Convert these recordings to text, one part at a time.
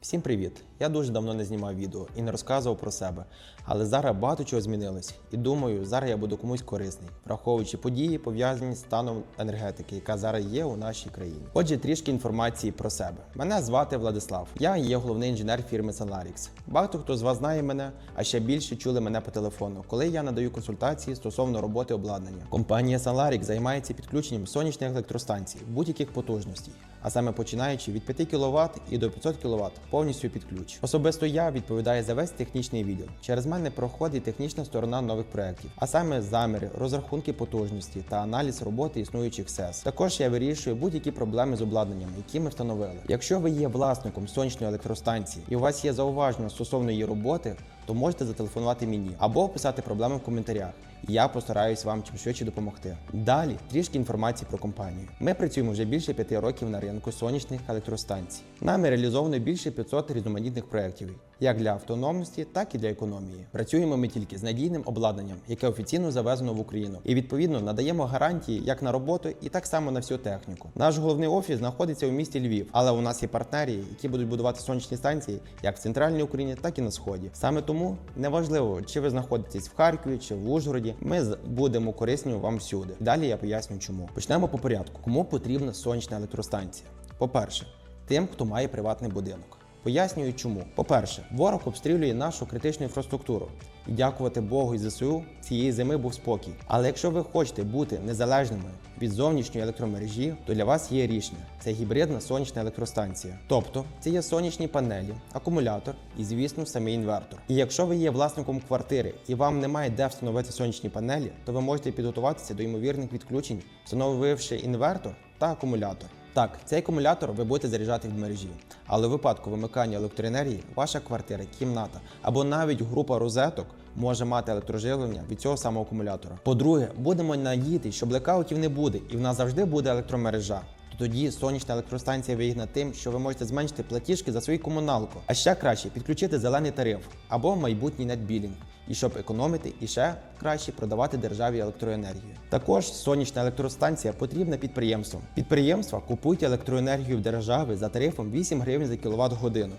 Всім привіт! Я дуже давно не знімав відео і не розказував про себе. Але зараз багато чого змінилось. І думаю, зараз я буду комусь корисний, враховуючи події, пов'язані з станом енергетики, яка зараз є у нашій країні. Отже, трішки інформації про себе. Мене звати Владислав. Я є головний інженер фірми Solarix. Багато хто з вас знає мене, а ще більше чули мене по телефону, коли я надаю консультації стосовно роботи обладнання. Компанія Solarix займається підключенням сонячних електростанцій будь-яких потужностей, а саме починаючи від 5 кВт і до 500 кВт повністю під ключ. Особисто я відповідаю за весь технічний відділ. Через мене проходить технічна сторона нових проєктів, а саме заміри, розрахунки потужності та аналіз роботи існуючих СЕС. Також я вирішую будь-які проблеми з обладнанням, які ми встановили. Якщо ви є власником сонячної електростанції і у вас є зауваження стосовно її роботи, то можете зателефонувати мені або описати проблеми в коментарях. Я постараюсь вам чим швидше допомогти. Далі трішки інформації про компанію. Ми працюємо вже більше п'яти років на ринку сонячних електростанцій. Нами реалізовано більше 500 різноманітних проєктів, як для автономності, так і для економії. Працюємо ми тільки з надійним обладнанням, яке офіційно завезено в Україну, і відповідно надаємо гарантії як на роботу, і так само на всю техніку. Наш головний офіс знаходиться у місті Львів, але у нас є партнери, які будуть будувати сонячні станції як в центральній Україні, так і на сході. Саме тому неважливо, чи ви знаходитесь в Харкові чи в Ужгороді. Ми будемо корисні вам всюди. Далі я поясню, чому. Почнемо по порядку. Кому потрібна сонячна електростанція? По-перше, тим, хто має приватний будинок. Пояснюю, чому. По-перше, ворог обстрілює нашу критичну інфраструктуру. І дякувати Богу і ЗСУ цієї зими був спокій. Але якщо ви хочете бути незалежними від зовнішньої електромережі, то для вас є рішення. Це гібридна сонячна електростанція. Тобто це є сонячні панелі, акумулятор і, звісно, самий інвертор. І якщо ви є власником квартири і вам немає де встановити сонячні панелі, то ви можете підготуватися до ймовірних відключень, встановивши інвертор та акумулятор. Так, цей акумулятор ви будете заряджати від мережі, але в випадку вимикання електроенергії ваша квартира, кімната або навіть група розеток може мати електроживлення від цього самого акумулятора. По-друге, будемо надіяти, що блекаутів не буде і в нас завжди буде електромережа. То тоді сонячна електростанція вигідна тим, що ви можете зменшити платіжки за свою комуналку, а ще краще підключити зелений тариф або майбутній нетбілінг, і щоб економити і ще краще продавати державі електроенергію. Також сонячна електростанція потрібна підприємствам. Підприємства купують електроенергію в держави за тарифом 8 гривень за кіловат годину.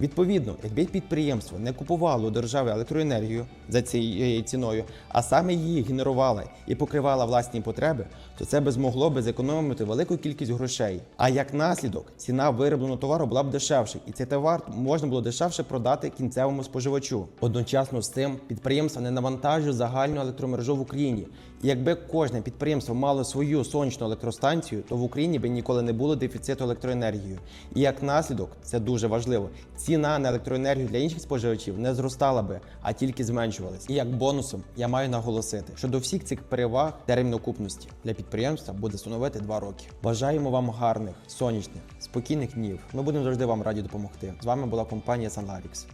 Відповідно, якби підприємство не купувало у держави електроенергію за цією ціною, а саме її генерувало і покривало власні потреби, то це би змогло би зекономити велику кількість грошей. А як наслідок, ціна виробленого товару була б дешевше, і цей товар можна було дешевше продати кінцевому споживачу. Одночасно з цим підприємство не навантажує загальну електромережу в Україні. Якби кожне підприємство мало свою сонячну електростанцію, то в Україні би ніколи не було дефіциту електроенергії. І як наслідок, це дуже важливо. Ціна на електроенергію для інших споживачів не зростала би, а тільки зменшувалась. І як бонусом я маю наголосити, що до всіх цих переваг термін окупності для підприємства буде становити 2 роки. Бажаємо вам гарних, сонячних, спокійних днів. Ми будемо завжди вам раді допомогти. З вами була компанія Sunlarix.